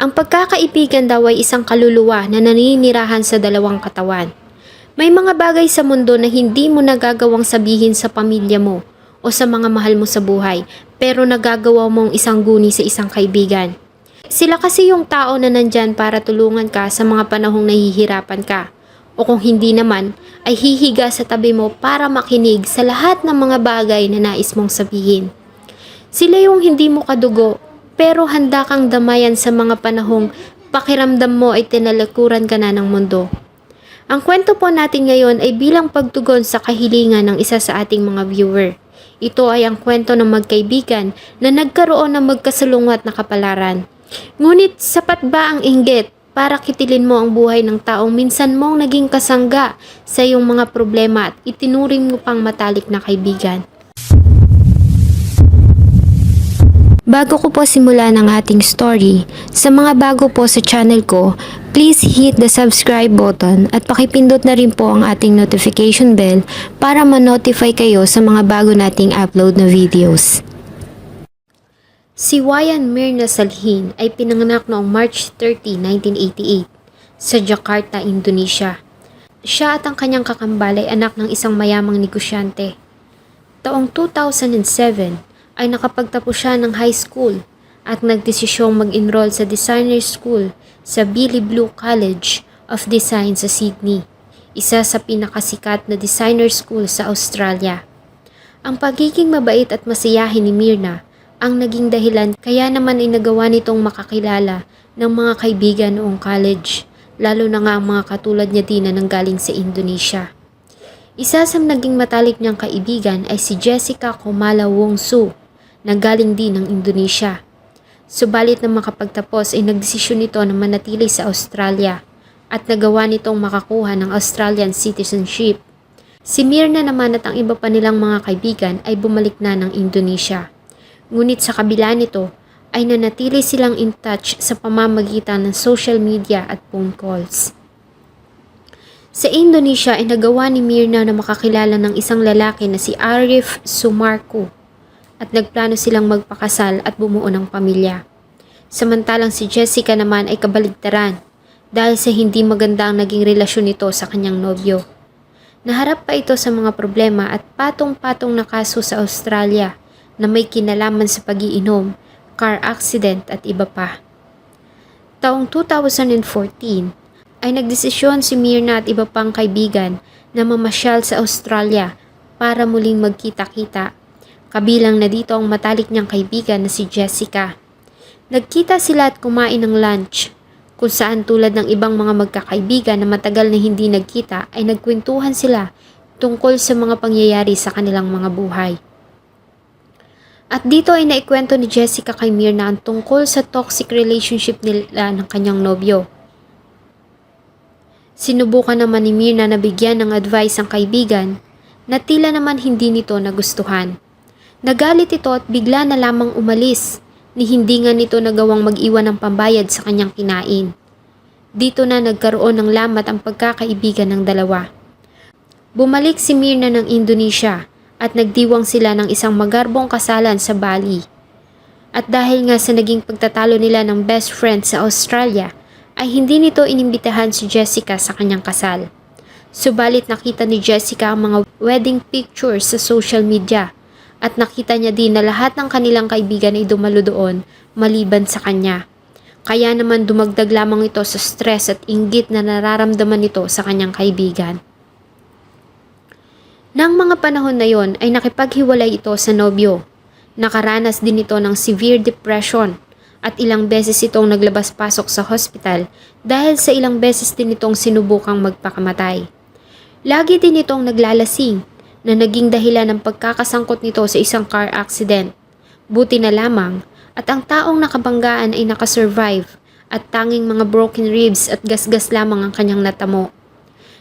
Ang pagkakaibigan daw ay isang kaluluwa na naninirahan sa dalawang katawan. May mga bagay sa mundo na hindi mo nagagawang sabihin sa pamilya mo o sa mga mahal mo sa buhay, pero nagagawa mong isang guni sa isang kaibigan. Sila kasi yung tao na nandyan para tulungan ka sa mga panahong nahihirapan ka. O kung hindi naman, ay hihiga sa tabi mo para makinig sa lahat ng mga bagay na nais mong sabihin. Sila yung hindi mo kadugo, pero handa kang damayan sa mga panahong pakiramdam mo ay tinalikuran ka na ng mundo. Ang kwento po natin ngayon ay bilang pagtugon sa kahilingan ng isa sa ating mga viewer. Ito ay ang kwento ng magkaibigan na nagkaroon ng magkasalungat na kapalaran. Ngunit sapat ba ang inggit para kitilin mo ang buhay ng taong minsan mong naging kasangga sa iyong mga problema at itinuring mo pang matalik na kaibigan? Bago ko po simulan ang ating story, sa mga bago po sa channel ko, please hit the subscribe button at pakipindot na rin po ang ating notification bell para ma-notify kayo sa mga bago nating upload na videos. Si Wayan Mirna Salhin ay pinanganak noong March 30, 1988 sa Jakarta, Indonesia. Siya at ang kanyang kakambal ay anak ng isang mayamang negosyante. Taong 2007 ay nakapagtapos siya ng high school at nagdesisyong mag-enroll sa designer school sa Billy Blue College of Design sa Sydney, isa sa pinakasikat na designer school sa Australia. Ang pagiging mabait at masiyahin ni Mirna ang naging dahilan kaya naman ay nitong makakilala ng mga kaibigan noong college, lalo na nga ang mga katulad niya din na nanggaling sa Indonesia. Isa sa naging matalik niyang kaibigan ay si Jessica Komala Wongsu na galing din ng Indonesia. Subalit na makapagtapos ay nagdesisyon nito na manatili sa Australia at nagawa nitong makakuha ng Australian citizenship. Si Mirna naman at ang iba pa nilang mga kaibigan ay bumalik na ng Indonesia. Ngunit sa kabila nito ay nanatili silang in touch sa pamamagitan ng social media at phone calls. Sa Indonesia ay nagawa ni Mirna na makakilala ng isang lalaki na si Arif Sumarko at nagplano silang magpakasal at bumuo ng pamilya. Samantalang si Jessica naman ay kabaligtaran dahil sa hindi maganda ang naging relasyon nito sa kanyang nobyo. Naharap pa ito sa mga problema at patong-patong na kaso sa Australia na may kinalaman sa pagiinom, car accident at iba pa. Taong 2014 ay nagdesisyon si Mirna at iba pang kaibigan na mamasyal sa Australia para muling magkita-kita. Kabilang na dito ang matalik niyang kaibigan na si Jessica. Nagkita sila at kumain ng lunch, kung saan tulad ng ibang mga magkakaibigan na matagal na hindi nagkita ay nagkwentuhan sila tungkol sa mga pangyayari sa kanilang mga buhay. At dito ay naikwento ni Jessica kay Mirna ang tungkol sa toxic relationship nila ng kanyang nobyo. Sinubukan naman ni Mirna na bigyan ng advice ang kaibigan na tila naman hindi nito nagustuhan. Nagalit ito at bigla na lamang umalis ni hindi nga nito nagawang mag-iwan ng pambayad sa kanyang kinain. Dito na nagkaroon ng lamat ang pagkakaibigan ng dalawa. Bumalik si Mirna ng Indonesia at nagdiwang sila ng isang magarbong kasalan sa Bali. At dahil nga sa naging pagtatalo nila ng best friend sa Australia, ay hindi nito inimbitahan si Jessica sa kanyang kasal. Subalit nakita ni Jessica ang mga wedding pictures sa social media at nakita niya din na lahat ng kanilang kaibigan ay dumalo doon maliban sa kanya. Kaya naman dumagdag lamang ito sa stress at inggit na nararamdaman nito sa kanyang kaibigan. Nang mga panahon na yon ay nakipaghiwalay ito sa nobyo. Nakaranas din ito ng severe depression at ilang beses itong naglabas-pasok sa hospital dahil sa ilang beses din itong sinubukang magpakamatay. Lagi din itong naglalasing na naging dahilan ng pagkakasangkot nito sa isang car accident. Buti na lamang at ang taong nakabanggaan ay nakasurvive at tanging mga broken ribs at gasgas lamang ang kanyang natamo.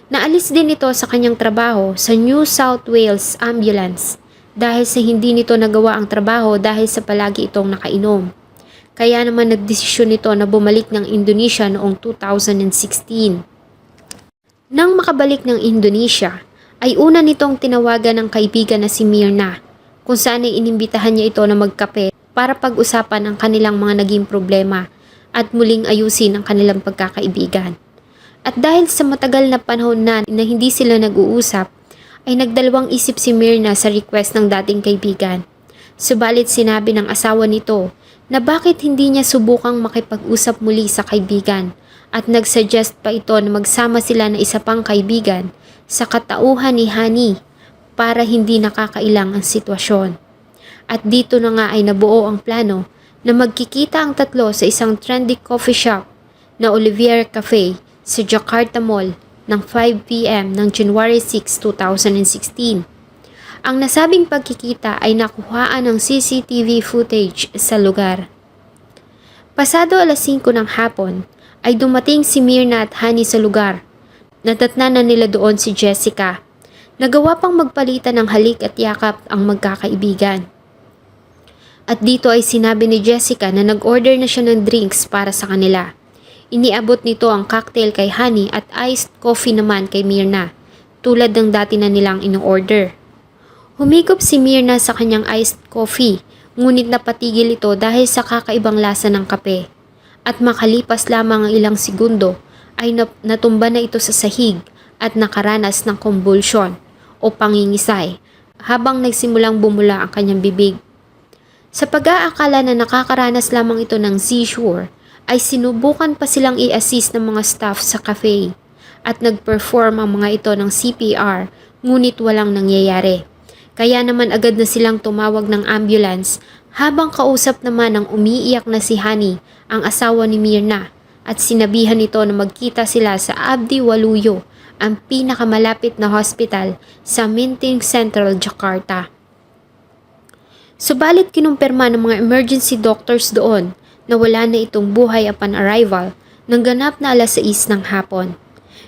Naalis din ito sa kanyang trabaho sa New South Wales Ambulance dahil sa hindi nito nagawa ang trabaho dahil sa palagi itong nakainom. Kaya naman nagdesisyon nito na bumalik ng Indonesia noong 2016. Nang makabalik ng Indonesia, ay una nitong tinawagan ng kaibigan na si Mirna kung saan ay inimbitahan niya ito na magkape para pag-usapan ang kanilang mga naging problema at muling ayusin ang kanilang pagkakaibigan. At dahil sa matagal na panahon na, na hindi sila nag-uusap, ay nagdalawang isip si Mirna sa request ng dating kaibigan. Subalit sinabi ng asawa nito na bakit hindi niya subukang makipag-usap muli sa kaibigan at nagsuggest pa ito na magsama sila na isa pang kaibigan sa katauhan ni Hani para hindi nakakailang ang sitwasyon. At dito na nga ay nabuo ang plano na magkikita ang tatlo sa isang trendy coffee shop na Olivier Cafe sa Jakarta Mall ng 5pm ng January 6, 2016. Ang nasabing pagkikita ay nakuhaan ng CCTV footage sa lugar. Pasado alas 5 ng hapon ay dumating si Mirna at Hani sa lugar. Natatna na nila doon si Jessica. Nagawa pang magpalitan ng halik at yakap ang magkakaibigan. At dito ay sinabi ni Jessica na nag-order na siya ng drinks para sa kanila. Iniabot nito ang cocktail kay Honey at iced coffee naman kay Mirna, tulad ng dati na nilang ino-order. Humigop si Mirna sa kanyang iced coffee, ngunit napatigil ito dahil sa kakaibang lasa ng kape. At makalipas lamang ang ilang segundo, ay natumba na ito sa sahig at nakaranas ng convulsion o pangingisay habang nagsimulang bumula ang kanyang bibig. Sa pag-aakala na nakakaranas lamang ito ng seizure, ay sinubukan pa silang i-assist ng mga staff sa cafe at nag-perform ang mga ito ng CPR ngunit walang nangyayari. Kaya naman agad na silang tumawag ng ambulance habang kausap naman ng umiiyak na si Hani, ang asawa ni Mirna, at sinabihan nito na magkita sila sa Abdi Waluyo, ang pinakamalapit na hospital sa Minting Central, Jakarta. Subalit kinumpirma ng mga emergency doctors doon na wala na itong buhay upon arrival ng ganap na alas 6 ng hapon.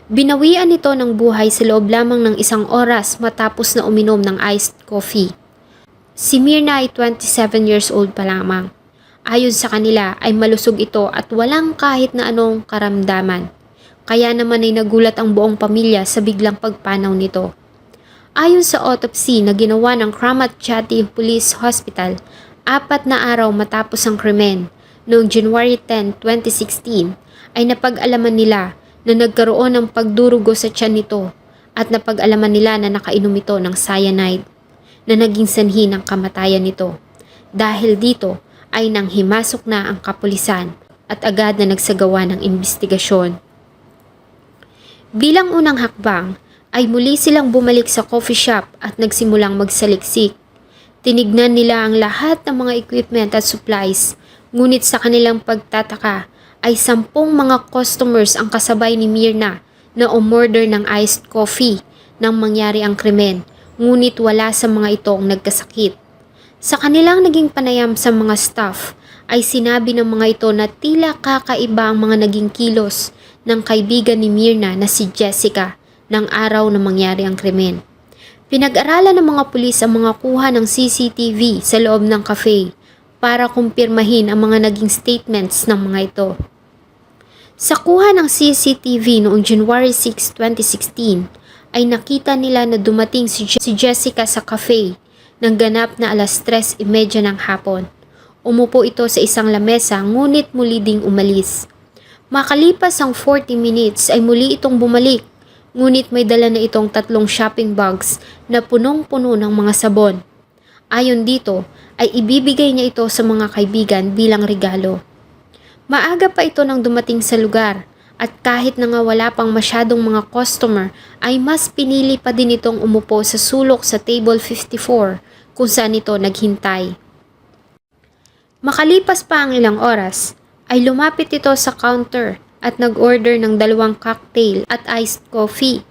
Binawian nito ng buhay sa loob lamang ng isang oras matapos na uminom ng iced coffee. Si Mirna ay 27 years old pa lamang. Ayon sa kanila ay malusog ito at walang kahit na anong karamdaman. Kaya naman ay nagulat ang buong pamilya sa biglang pagpanaw nito. Ayon sa autopsy na ginawa ng Kramat Jati Police Hospital, apat na araw matapos ang krimen, noong January 10, 2016, ay napag-alaman nila na nagkaroon ng pagdurugo sa tiyan nito at napag-alaman nila na nakainom ito ng cyanide na naging sanhi ng kamatayan nito. Dahil dito ay nang himasok na ang kapulisan at agad na nagsagawa ng investigasyon. Bilang unang hakbang, ay muli silang bumalik sa coffee shop at nagsimulang magsaliksik. Tinignan nila ang lahat ng mga equipment at supplies, ngunit sa kanilang pagtataka ay sampung mga customers ang kasabay ni Mirna na umorder ng iced coffee nang mangyari ang krimen, ngunit wala sa mga ito ang nagkasakit. Sa kanilang naging panayam sa mga staff, ay sinabi ng mga ito na tila kakaiba ang mga naging kilos ng kaibigan ni Mirna na si Jessica ng araw na mangyari ang krimen. Pinag-aralan ng mga pulis ang mga kuha ng CCTV sa loob ng cafe para kumpirmahin ang mga naging statements ng mga ito. Sa kuha ng CCTV noong January 6, 2016, ay nakita nila na dumating si, si Jessica sa cafe ng ganap na alas 3.30 ng hapon. Umupo ito sa isang lamesa ngunit muli ding umalis. Makalipas ang 40 minutes ay muli itong bumalik ngunit may dala na itong tatlong shopping bags na punong-puno ng mga sabon. Ayon dito, ay ibibigay niya ito sa mga kaibigan bilang regalo. Maaga pa ito nang dumating sa lugar at kahit na nga wala pang masyadong mga customer ay mas pinili pa din itong umupo sa sulok sa table 54 kung saan ito naghintay. Makalipas pa ang ilang oras, ay lumapit ito sa counter at nag-order ng dalawang cocktail at iced coffee.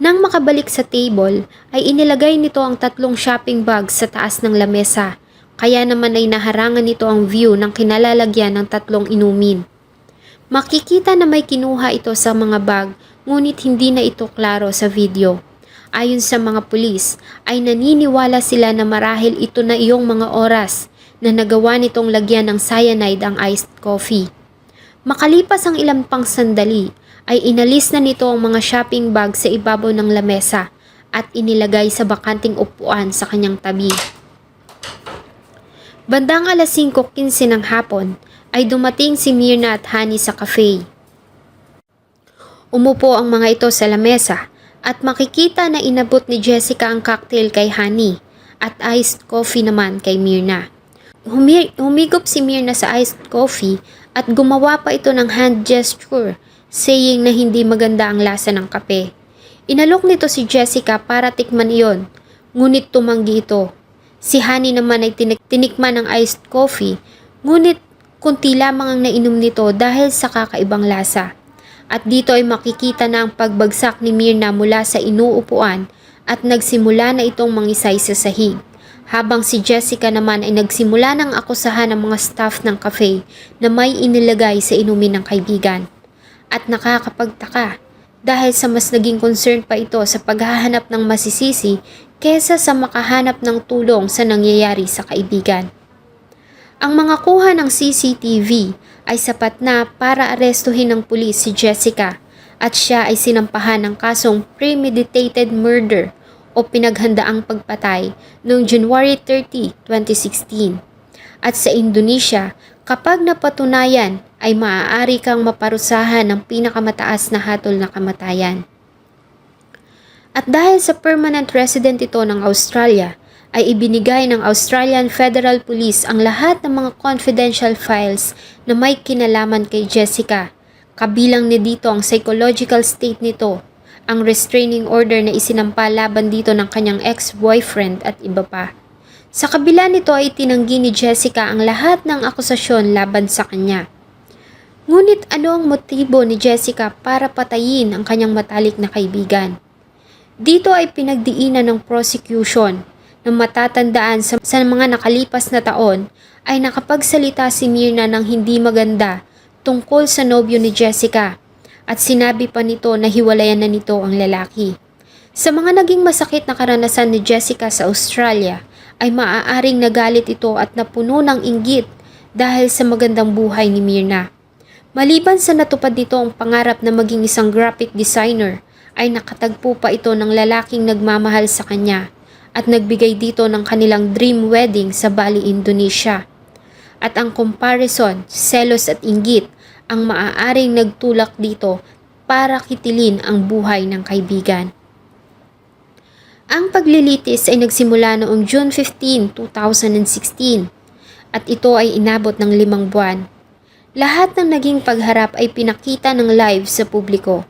Nang makabalik sa table, ay inilagay nito ang tatlong shopping bags sa taas ng lamesa, kaya naman ay naharangan nito ang view ng kinalalagyan ng tatlong inumin. Makikita na may kinuha ito sa mga bag, ngunit hindi na ito klaro sa video. Ayon sa mga pulis, ay naniniwala sila na marahil ito na iyong mga oras na nagawa nitong lagyan ng cyanide ang iced coffee. Makalipas ang ilang pang sandali, ay inalis na nito ang mga shopping bag sa ibabaw ng lamesa at inilagay sa bakanting upuan sa kanyang tabi. Bandang alas 5.15 ng hapon, ay dumating si Mirna at Hani sa cafe. Umupo ang mga ito sa lamesa at makikita na inabot ni Jessica ang cocktail kay Hani at iced coffee naman kay Mirna. Humi- humigop si Mirna sa iced coffee at gumawa pa ito ng hand gesture saying na hindi maganda ang lasa ng kape. Inalok nito si Jessica para tikman iyon, ngunit tumanggi ito. Si Hani naman ay tinik- tinikman ng iced coffee, ngunit kunti lamang ang nainom nito dahil sa kakaibang lasa. At dito ay makikita na ang pagbagsak ni Mirna mula sa inuupuan at nagsimula na itong mangisay sa sahig. Habang si Jessica naman ay nagsimula ng akusahan ng mga staff ng cafe na may inilagay sa inumin ng kaibigan. At nakakapagtaka dahil sa mas naging concern pa ito sa paghahanap ng masisisi kesa sa makahanap ng tulong sa nangyayari sa kaibigan. Ang mga kuha ng CCTV ay sapat na para arestuhin ng pulis si Jessica at siya ay sinampahan ng kasong premeditated murder o pinaghandaang pagpatay noong January 30, 2016. At sa Indonesia, kapag napatunayan ay maaari kang maparusahan ng pinakamataas na hatol na kamatayan. At dahil sa permanent resident ito ng Australia, ay ibinigay ng Australian Federal Police ang lahat ng mga confidential files na may kinalaman kay Jessica. Kabilang ni dito ang psychological state nito, ang restraining order na isinampa laban dito ng kanyang ex-boyfriend at iba pa. Sa kabila nito ay tinanggi ni Jessica ang lahat ng akusasyon laban sa kanya. Ngunit ano ang motibo ni Jessica para patayin ang kanyang matalik na kaibigan? Dito ay pinagdiinan ng prosecution na matatandaan sa, sa mga nakalipas na taon ay nakapagsalita si Mirna ng hindi maganda tungkol sa nobyo ni Jessica at sinabi pa nito na hiwalayan na nito ang lalaki. Sa mga naging masakit na karanasan ni Jessica sa Australia ay maaaring nagalit ito at napuno ng inggit dahil sa magandang buhay ni Mirna. Maliban sa natupad nito ang pangarap na maging isang graphic designer, ay nakatagpo pa ito ng lalaking nagmamahal sa kanya at nagbigay dito ng kanilang dream wedding sa Bali, Indonesia. At ang comparison, selos at inggit ang maaaring nagtulak dito para kitilin ang buhay ng kaibigan. Ang paglilitis ay nagsimula noong June 15, 2016 at ito ay inabot ng limang buwan. Lahat ng naging pagharap ay pinakita ng live sa publiko.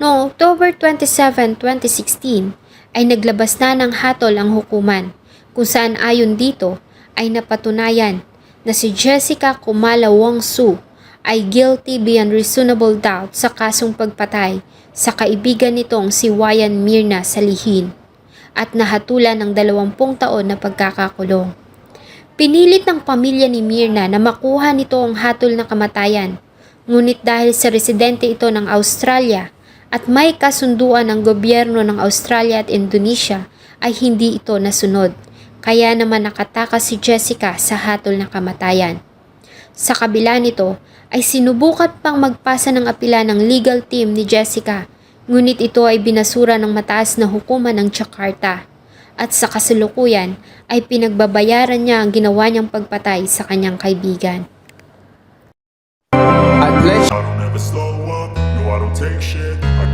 Noong October 27, 2016, ay naglabas na ng hatol ang hukuman, kung saan ayon dito ay napatunayan na si Jessica Kumala Wongsu ay guilty beyond reasonable doubt sa kasong pagpatay sa kaibigan nitong si Wayan Mirna Salihin at nahatulan ng 20 taon na pagkakakulong. Pinilit ng pamilya ni Mirna na makuha nito ang hatol na kamatayan, ngunit dahil sa residente ito ng Australia at may kasunduan ng gobyerno ng Australia at Indonesia ay hindi ito nasunod. Kaya naman nakatakas si Jessica sa hatol na kamatayan. Sa kabila nito ay sinubukat pang magpasa ng apila ng legal team ni Jessica ngunit ito ay binasura ng mataas na hukuman ng Jakarta at sa kasalukuyan ay pinagbabayaran niya ang ginawa niyang pagpatay sa kanyang kaibigan. I don't ever slow up, no I don't take shit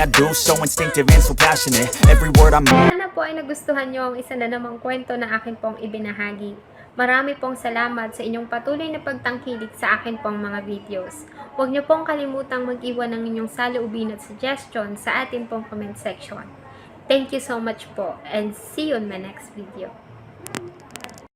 Everything I do so instinctive and so passionate Every word I'm Sana po ay nagustuhan nyo ang isa na namang kwento na akin pong ibinahagi. Marami pong salamat sa inyong patuloy na pagtangkilik sa akin pong mga videos. Huwag nyo pong kalimutang mag-iwan ng inyong saloobin at suggestion sa atin pong comment section. Thank you so much po and see you on my next video.